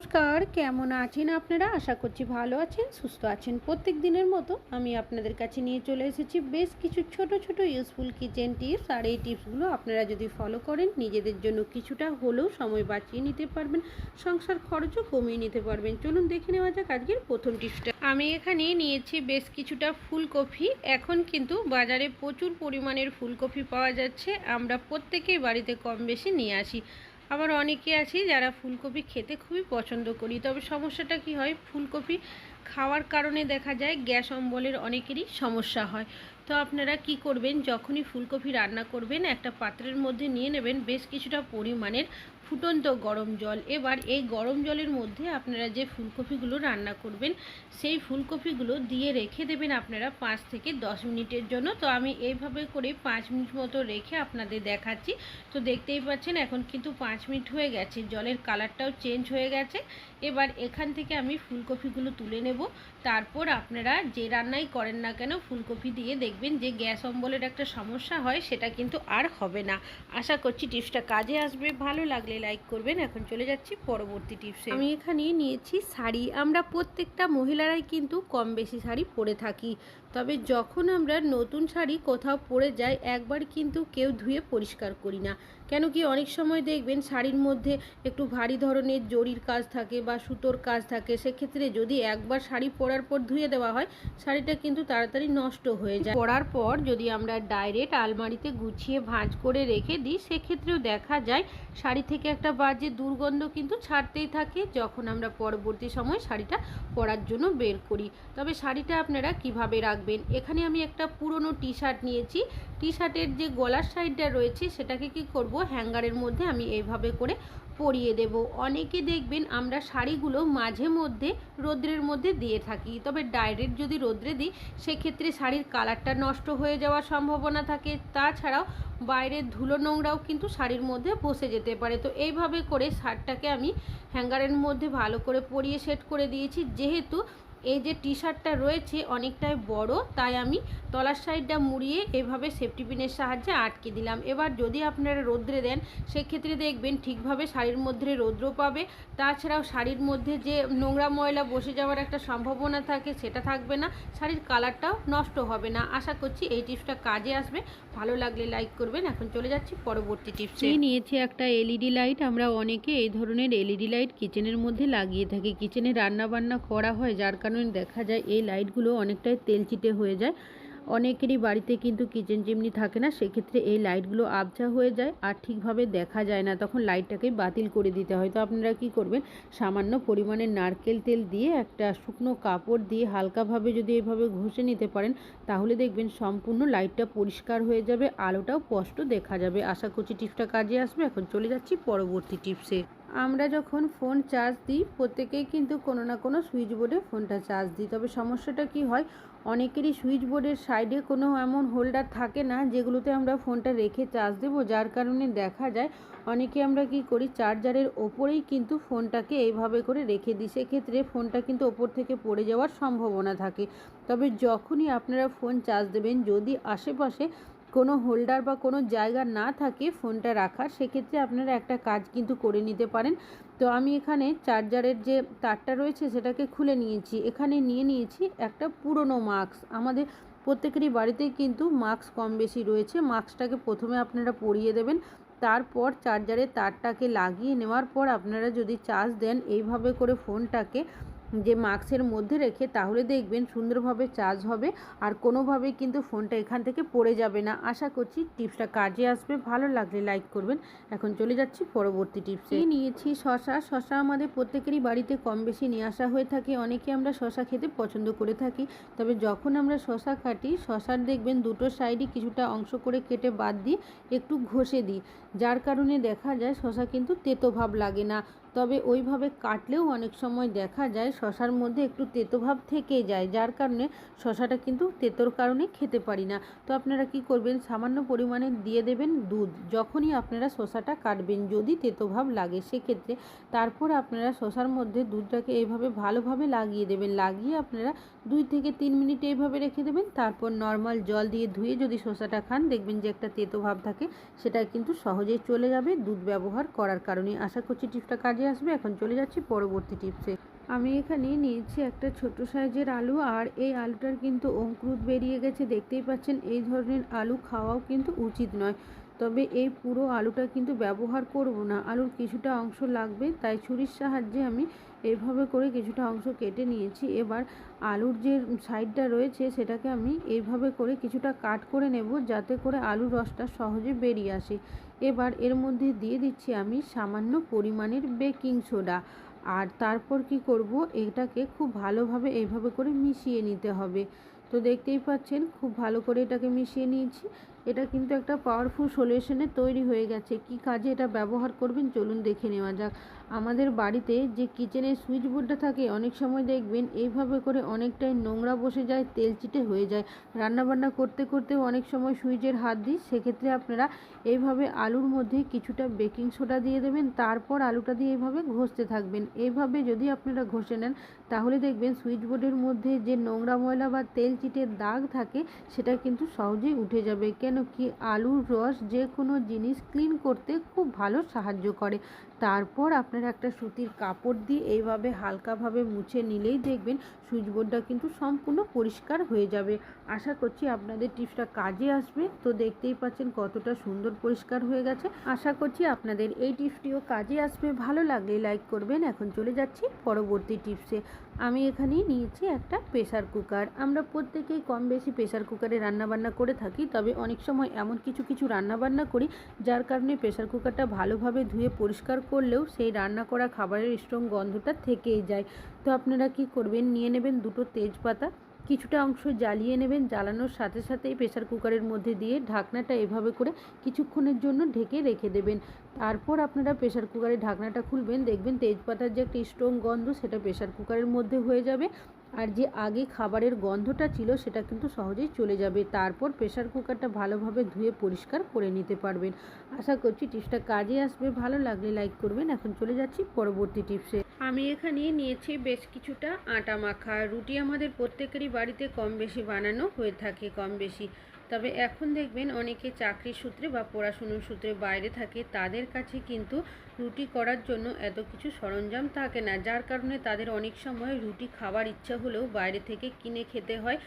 নমস্কার, কেমন আছেন আপনারা? আশা করছি ভালো আছেন, সুস্থ আছেন প্রত্যেক দিনের মতো। আমি আপনাদের কাছে নিয়ে চলে এসেছি বেশ কিছু ছোট ছোট ইউজফুল কিচেন টিপস আর এই টিপসগুলো আপনারা যদি ফলো করেন, নিজেদের জন্য কিছুটা হলেও সময় বাঁচিয়ে নিতে পারবেন, সংসার খরচও কমিয়ে নিতে পারবেন। চলুন দেখে নেওয়া যাক আজকের প্রথম টিপসটা আমি এখানে নিয়েছি বেশ কিছুটা ফুলকপি। এখন কিন্তু বাজারে প্রচুর পরিমাণের ফুলকপি পাওয়া যাচ্ছে। আমরা প্রত্যেকেই বাড়িতে কম বেশি নিয়ে আসি। আবার অনেকে আছি যারা ফুলকপি খেতে খুবই পছন্দ করি। তবে সমস্যাটা কি হয়? ফুলকপি খাওয়ার কারণে দেখা যায় গ্যাস অম্বলের অনেকেরই সমস্যা হয়। তো আপনারা কি করবেন? যখনই ফুলকপি রান্না করবেন, একটা পাত্রের মধ্যে নিয়ে নেবেন। বেশ কিছুটা পরিমাণের ফুটন্ত গরম জল। এবার এই গরম জলের মধ্যে আপনারা যে ফুলকপিগুলো রান্না করবেন, সেই ফুলকপিগুলো দিয়ে রেখে দেবেন আপনারা পাঁচ থেকে দশ মিনিটের জন্য। তো আমি এইভাবে করে পাঁচ মিনিট মতো রেখে আপনাদের দেখাচ্ছি। তো দেখতেই পাচ্ছেন, এখন কিন্তু পাঁচ মিনিট হয়ে গেছে। জলের কালারটাও চেঞ্জ হয়ে গেছে। এবার এখান থেকে আমি ফুলকপিগুলো তুলে নেব। তারপর আপনারা যে রান্নাই করেন না কেন, ফুলকপি দিয়ে দেখবেন যে গ্যাস অম্বলের একটা সমস্যা হয়, সেটা কিন্তু আর হবে না। আশা করছি টিপসটা কাজে আসবে। ভালো লাগলে লাইক করবেন। এখন চলে যাচ্ছি পরবর্তী টিপসে আমি এখানে নিয়েছি শাড়ি। আমরা প্রত্যেকটা মহিলারাই কিন্তু কম বেশি শাড়ি পরে থাকি। তবে যখন আমরা নতুন শাড়ি কোথাও পরে যাই, একবার কিন্তু কেউ ধুয়ে পরিষ্কার করি না। কেন কি অনেক সময় দেখবেন শাড়ির মধ্যে একটু ভারী ধরনের জরির কাজ থাকে বা সুতোর কাজ থাকে, সেক্ষেত্রে যদি একবার শাড়ি পরার পর ধুয়ে দেওয়া হয়, শাড়িটা কিন্তু তাড়াতাড়ি নষ্ট হয়ে যায়। পরার পর যদি আমরা ডাইরেক্ট আলমারিতে গুছিয়ে ভাঁজ করে রেখে দিই, সেক্ষেত্রেও দেখা যায় শাড়ি থেকে একটা বাজে দুর্গন্ধ কিন্তু ছাড়তেই থাকে যখন আমরা পরবর্তী সময় শাড়িটা পরার জন্য বের করি। তবে শাড়িটা আপনারা কীভাবে রাখবেন? এখানে আমি একটা পুরনো টি শার্ট নিয়েছি। টি শার্টের যে গলার সাইডটা রয়েছে, সেটাকে কি করব? হ্যাঙ্গারের মধ্যে আমি এইভাবে করে পরিয়ে দেব। অনেকে দেখবেন আমরা শাড়িগুলো মাঝে মধ্যে রোদ্রের মধ্যে দিয়ে থাকি, তবে ডাইরেক্ট যদি রোদ্রে দিই, সেক্ষেত্রে শাড়ির কালারটা নষ্ট হয়ে যাওয়ার সম্ভাবনা থাকে। তাছাড়াও বাইরের ধুলো নোংরাও কিন্তু শাড়ির মধ্যে বসে যেতে পারে। তো এইভাবে করে শার্টটাকে আমি হ্যাঙ্গারের মধ্যে ভালো করে পরিয়ে সেট করে দিয়েছি। যেহেতু এই যে টি শার্টটা রয়েছে অনেকটাই বড়, তাই আমি তলার সাইডটা মুড়িয়ে এভাবে সেফটি পিনের সাহায্যে আটকে দিলাম। এবার যদি আপনারা রোদ্রে দেন, সেক্ষেত্রে দেখবেন ঠিকভাবে শাড়ির মধ্যে রৌদ্র পাবে। তাছাড়াও শাড়ির মধ্যে যে নোংরা ময়লা বসে যাওয়ার একটা সম্ভাবনা থাকে, সেটা থাকবে না। শাড়ির কালারটাও নষ্ট হবে না। আশা করছি এই টিপসটা কাজে আসবে। ভালো লাগলে লাইক করবেন। এখন চলে যাচ্ছি পরবর্তী টিপসে নিয়েছি একটা এলইডি লাইট আমরা অনেকে এই ধরনের এলইডি লাইট কিচেনের মধ্যে লাগিয়ে থাকি। কিচেনে রান্না বান্না করা হয়, যার কারণে দেখা যায় এই লাইটগুলো অনেকটাই তেলচিটে হয়ে যায়। অনেকেরই বাড়িতে কিন্তু কিচেন চিমনি থাকে না, সেক্ষেত্রে এই লাইটগুলো আবছা হয়ে যায় আর ঠিকভাবে দেখা যায় না। তখন লাইটটাকে বাতিল করে দিতে হয়। তো আপনারা কি করবেন? সামান্য পরিমাণে নারকেল তেল দিয়ে একটা শুকনো কাপড় দিয়ে হালকাভাবে যদি এভাবে ঘষে নিতে পারেন, তাহলে দেখবেন সম্পূর্ণ লাইটটা পরিষ্কার হয়ে যাবে, আলোটাও স্পষ্ট দেখা যাবে। আশা করছি টিপসটা কাজে আসবে। এখন চলে যাচ্ছি পরবর্তী টিপসে। আমরা যখন ফোন চার্জ দিই, প্রত্যেকেই কিন্তু কোনো না কোনো সুইচ বোর্ডে ফোনটা চার্জ দিই। তবে সমস্যাটা কি হয়, অনেকেরই সুইচ বোর্ডের সাইডে কোনো এমন হোল্ডার থাকে না, যেগুলোতে আমরা ফোনটা রেখে চার্জ দেবো, যার কারণে দেখা যায় অনেকে আমরা কি করি, চার্জারের ওপরেই কিন্তু ফোনটাকে এইভাবে করে রেখে দিই। সেক্ষেত্রে ফোনটা কিন্তু ওপর থেকে পড়ে যাওয়ার সম্ভাবনা থাকে। তবে যখনই আপনারা ফোন চার্জ দেবেন, যদি আশেপাশে কোনো হোল্ডার বা কোনো জায়গা না থাকে ফোনটা রাখার, সেক্ষেত্রে আপনারা একটা কাজ কিন্তু করে নিতে পারেন। তো আমি এখানে চার্জারের যে তারটা রয়েছে সেটাকে খুলে নিয়েছি। এখানে নিয়ে নিয়েছি একটা পুরনো মাস্ক। আমাদের প্রত্যেকেরই বাড়িতেই কিন্তু মাস্ক কম বেশি রয়েছে। মাস্কটাকে প্রথমে আপনারা পরিয়ে দেবেন। তারপর চার্জারের তারটাকে লাগিয়ে নেওয়ার পর আপনারা যদি চার্জ দেন, এইভাবে করে ফোনটাকে যে মাস্কের মধ্যে রেখে তাহলে দেখবেন সুন্দরভাবে চার্জ হবে আর কোনোভাবেই কিন্তু ফোনটা এখান থেকে পড়ে যাবে না। আশা করছি টিপসটা কাজে আসবে। ভালো লাগলে লাইক করবেন। এখন চলে যাচ্ছি পরবর্তী টিপসে। নিয়েছি শশা। শশা আমাদের প্রত্যেকেরই বাড়িতে কম বেশি নিয়ে আসা হয়ে থাকে। অনেকে আমরা শশা খেতে পছন্দ করে থাকি। তবে যখন আমরা শশা কাটি, শশার দেখবেন দুটো সাইডই কিছুটা অংশ করে কেটে বাদ দিই, একটু ঘষে দিই। যার কারণে দেখা যায় শশা কিন্তু তেতো ভাব লাগে না। তবে ওইভাবে কাটলেও অনেক সময় দেখা যায় শশার মধ্যে একটু তেতো ভাব থেকে যায়, যার কারণে শশাটা কিন্তু তেতোর কারণে খেতে পারি না। তো আপনারা কি করবেন? সামান্য পরিমাণে দিয়ে দেবেন দুধ। যখনই আপনারা শশাটা কাটবেন, যদি তেতো ভাব লাগে সেক্ষেত্রে তারপর আপনারা শশার মধ্যে দুধটাকে এইভাবে ভালোভাবে লাগিয়ে দেবেন। লাগিয়ে আপনারা দুই থেকে তিন মিনিট এইভাবে রেখে দেবেন। তারপর নর্মাল জল দিয়ে ধুয়ে যদি শশাটা খান, দেখবেন যে একটা তেতো ভাব থাকে, সেটা কিন্তু সহজেই চলে যাবে দুধ ব্যবহার করার কারণে। আশা করছি টিপসটা কাজে আসবে। এখন চলে যাচ্ছি পরবর্তী টিপসে। আমি এখানে নিয়েছি একটা ছোট সাইজের আলু, আর এই আলুটার কিন্তু অঙ্কুর বেরিয়ে গেছে। দেখতেই পাচ্ছেন, এই ধরনের আলু খাওয়াও কিন্তু উচিত নয়। তবে এই পুরো আলুটা কিন্তু ব্যবহার করব না। আলুর কিছুটা অংশ লাগবে, তাই ছুরির সাহায্যে আমি এইভাবে করে কিছুটা অংশ কেটে নিয়েছি। এবার আলুর যে সাইডটা রয়েছে, সেটাকে আমি এইভাবে করে কিছুটা কাট করে নেব, যাতে করে আলুর রসটা সহজে বেরিয়ে আসে। এবার এর মধ্যে দিয়ে দিচ্ছি আমি সামান্য পরিমাণের বেকিং সোডা। আর তারপর কি করব, এটাকে খুব ভালোভাবে এইভাবে করে মিশিয়ে নিতে হবে। তো দেখতেই পাচ্ছেন, খুব ভালো করে এটাকে মিশিয়ে নিয়েছি। এটা কিন্তু একটা পাওয়ারফুল সলিউশনে তৈরি হয়ে গেছে। কি কাজে এটা ব্যবহার করবেন? চলুন দেখে নেওয়া যাক। আমাদের বাড়িতে যে কিচেনের সুইচ বোর্ডটা থাকে, অনেক সময় দেখবেন এইভাবে করে অনেকটাই নোংরা বসে যায়, তেল চিটে হয়ে যায়। রান্নাবান্না করতে করতেও অনেক সময় সুইচের হাত দিই। সেক্ষেত্রে আপনারা এইভাবে আলুর মধ্যে কিছুটা বেকিং সোডা দিয়ে দেবেন, তারপর আলুটা দিয়ে এইভাবে ঘষতে থাকবেন। এইভাবে যদি আপনারা ঘষে নেন, তাহলে দেখবেন সুইচ বোর্ডের মধ্যে যে নোংরা ময়লা বা তেল চিটের দাগ থাকে, সেটা কিন্তু সহজেই উঠে যাবে। কেন কি আলুর রস যে কোনো জিনিস ক্লিন করতে খুব ভালো সাহায্য করে। তারপর আপনারা একটা সুতির কাপড় দিয়ে এইভাবে হালকাভাবে মুছে নিলেই দেখবেন সুইচ বোর্ডটা কিন্তু সম্পূর্ণ পরিষ্কার হয়ে যাবে। আশা করছি আপনাদের টিপসটা কাজে আসবে। তো দেখতেই পাচ্ছেন কতটা সুন্দর পরিষ্কার হয়ে গেছে। আশা করছি আপনাদের এই টিপসটিও কাজে আসবে। ভালো লাগলে লাইক করবেন। এখন চলে যাচ্ছি পরবর্তী টিপসে। আমি এখানে নিয়েছি একটা প্রেসার কুকার আমরা প্রত্যেকেই কম বেশি প্রেসার কুকারে রান্নাবান্না করে থাকি, তবে অনেক সময় এমন কিছু কিছু রান্নাবান্না করি, যার কারণে প্রেশার কুকারটা ভালোভাবে ধুয়ে পরিষ্কার করলেও সেই রান্না করা খাবারের স্ট্রং গন্ধটা থেকেই যায়। তো আপনারা কি করবেন? নিয়ে নেবেন দুটো তেজপাতা। কিছুটা অংশ জ্বালিয়ে নেবেন। জ্বালানোর সাথে সাথেই প্রেশার কুকারের মধ্যে দিয়ে ঢাকনাটা এভাবে করে কিছুক্ষণের জন্য ঢেকে রেখে দেবেন। তারপর আপনারা প্রেশার কুকারের ঢাকনাটা খুলবেন। দেখবেন তেজপাতার যে একটা স্ট্রং গন্ধ, সেটা প্রেশার কুকারের মধ্যে হয়ে যাবে। আর যে আগে খাবারের গন্ধটা ছিল, সেটা কিন্তু সহজেই চলে যাবে। তারপর প্রেসার কুকারটা ভালোভাবে ধুয়ে পরিষ্কার করে নিতে পারবেন। আশা করছি টিপসটা কাজে আসবে। ভালো লাগলে লাইক করবেন। এখন চলে যাচ্ছি পরবর্তী টিপসে। আমি এখানে নিয়েছি বেশ কিছুটা আটা মাখা। রুটি আমাদের প্রত্যেকেরই বাড়িতে কম বেশি বানানো হয়ে থাকে, কম বেশি। তবে এখন দেখবেন অনেকে চাকরির সূত্রে বা পড়াশুনোর সূত্রে বাইরে থাকে, তাদের কাছে কিন্তু রুটি করার জন্য এত কিছু সরঞ্জাম থাকে না। যার কারণে তাদের অনেক সময় রুটি খাবার ইচ্ছা হলেও বাইরে থেকে কিনে খেতে হয়।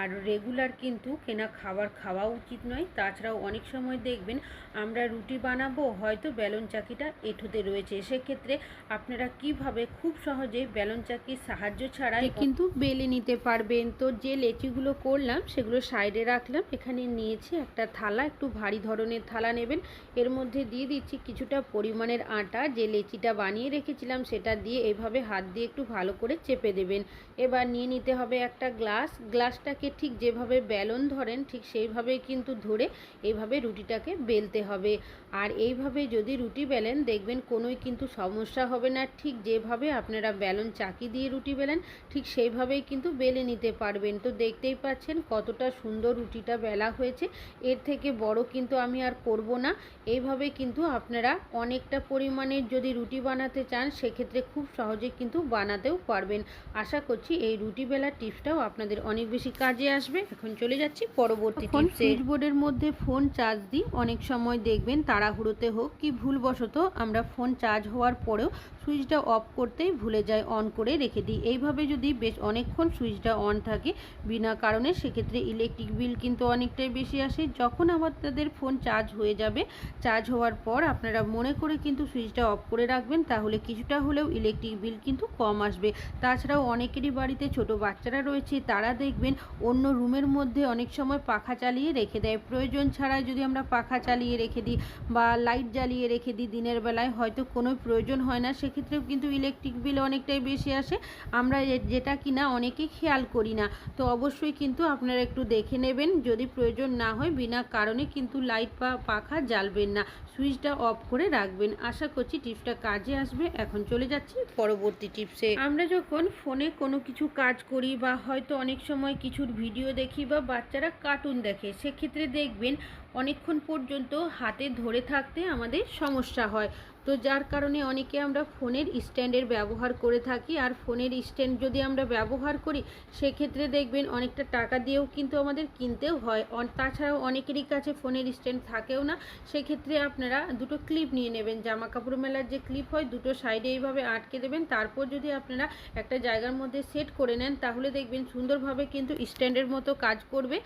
আর রেগুলার কিন্তু কেনা খাবার খাওয়া উচিত নয়। তাছাড়াও অনেক সময় দেখবেন আমরা রুটি বানাবো, হয়তো বেলন চাকিটা এঁঠোতে রয়েছে। সেক্ষেত্রে আপনারা কীভাবে খুব সহজে বেলন চাকির সাহায্য ছাড়াই কিন্তু বেলে নিতে পারবেন। তো যে লেচিগুলো করলাম সেগুলো সাইডে রাখলাম। এখানে নিয়েছি একটা থালা, একটু ভারী ধরনের থালা নেবেন। এর মধ্যে দিয়ে দিচ্ছি কিছুটা পরিমাণের আটা, যে লেচিটা বানিয়ে রেখেছিলাম সেটা দিয়ে এভাবে হাত দিয়ে একটু ভালো করে চেপে দেবেন। এবার নিয়ে নিতে হবে একটা গ্লাস। গ্লাসটাকে ঠিক যেভাবে বেলন ধরেন, ঠিক সেইভাবে কিন্তু ধরে এইভাবে রুটিটাকে বেলতে হবে। আর এইভাবে যদি রুটি বেলেন, দেখবেন কোনোই কিন্তু সমস্যা হবে না। ঠিক যেভাবে আপনারা বেলন চাকি দিয়ে রুটি বেলেন, ঠিক সেইভাবেই কিন্তু বেলে নিতে পারবেন। তো দেখতেই পাচ্ছেন কতটা সুন্দর রুটিটা বেলা হয়েছে। এর থেকে বড় কিন্তু আমি আর করব না। এইভাবে কিন্তু আপনারা অনেকটা পরিমাণে যদি রুটি বানাতে চান সেক্ষেত্রে খুব সহজে কিন্তু বানাতেও পারবেন। আশা করছি এই রুটি বেলার টিপসটাও আপনাদের অনেক বেশি কাজে আসবে। এখন চলে যাচ্ছি পরবর্তী টিপসে। সুইচ বোর্ডের মধ্যে ফোন চার্জ দিই। অনেক সময় দেখবেন তাড়াহুড়োতে হোক কি ভুলবশত আমরা ফোন চার্জ হওয়ার পরেও সুইচটা অফ করতেই ভুলে যাই অন করে রেখে দিই। এইভাবে যদি বেশ অনেকক্ষণ সুইচটা অন থাকে বিনা কারণে সেক্ষেত্রে ইলেকট্রিক বিল কিন্তু অনেকটাই বেশি আসে, যখন আমাদের ফোন চার্জ হয়ে যাবে চার্জ হওয়ার পর আপনারা মনে করে কিন্তু সুইচটা অফ করে রাখবেন, তাহলে কিছুটা হলেও ইলেকট্রিক বিল কিন্তু কম আসবে। তাছাড়াও অনেকেরই বাড়িতে ছোট বাচ্চারা রয়েছে, তারা দেখবেন অন্য রুমের মধ্যে অনেক সময় পাখা চালিয়ে রেখে দেয়। প্রয়োজন ছাড়াই যদি আমরা পাখা চালিয়ে রেখে দিই বা লাইট জ্বালিয়ে রেখে দিই দিনের বেলায়, হয়তো কোনো প্রয়োজন হয় না। সেক্ষেত্রেও কিন্তু ইলেকট্রিক বিল অনেকটাই বেশি আসে। আমরা যেটা কিনা অনেকে খেয়াল করি না। তো অবশ্যই কিন্তু আপনারা একটু দেখে নেবেন, যদি প্রয়োজন না হয়, বিনা কারণে কিন্তু লাইট বা পাখা জ্বালবেন না। সুইচটা অফ করে রাখবেন। আশা করছি টিপসটা কাজে আসবে। এখন চলে যাচ্ছি পরবর্তী টিপসে। আমরা যখন ফোনে কোনো কিছু কাজ করি বা হয়তো অনেক সময় কিছুর ভিডিও দেখি বা বাচ্চারা কার্টুন দেখে, সেক্ষেত্রে দেখবেন অনেকক্ষণ পর্যন্ত হাতে ধরে থাকতে আমাদের সমস্যা হয়। তো যার কারণে অনেকে আমরা ফোনের স্ট্যান্ডের ব্যবহার করে থাকি, আর ফোনের স্ট্যান্ড যদি আমরা ব্যবহার করি, সেক্ষেত্রে দেখবেন অনেকটা টাকা দিয়েও কিন্তু আমাদের কিনতেও হয়। তাছাড়াও অনেকেরই কাছে ফোনের স্ট্যান্ড থাকেও না। সেক্ষেত্রে আপনারা দুটো ক্লিপ নিয়ে নেবেন। জামা কাপড় মেলার যে ক্লিপ হয়, দুটো সাইডে এইভাবে আটকে দেবেন। তারপর যদি আপনারা একটা জায়গার মধ্যে সেট করে নেন, তাহলে দেখবেন সুন্দরভাবে কিন্তু স্ট্যান্ডের মতো কাজ করবে।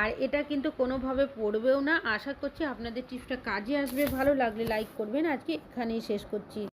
আর এটা কিন্তু কোনোভাবে পড়বেও না। আশা করছি আপনাদের টিপসটা কাজে আসবে। ভালো লাগলে লাইক করবেন। আজকে এখানেই শেষ করছি।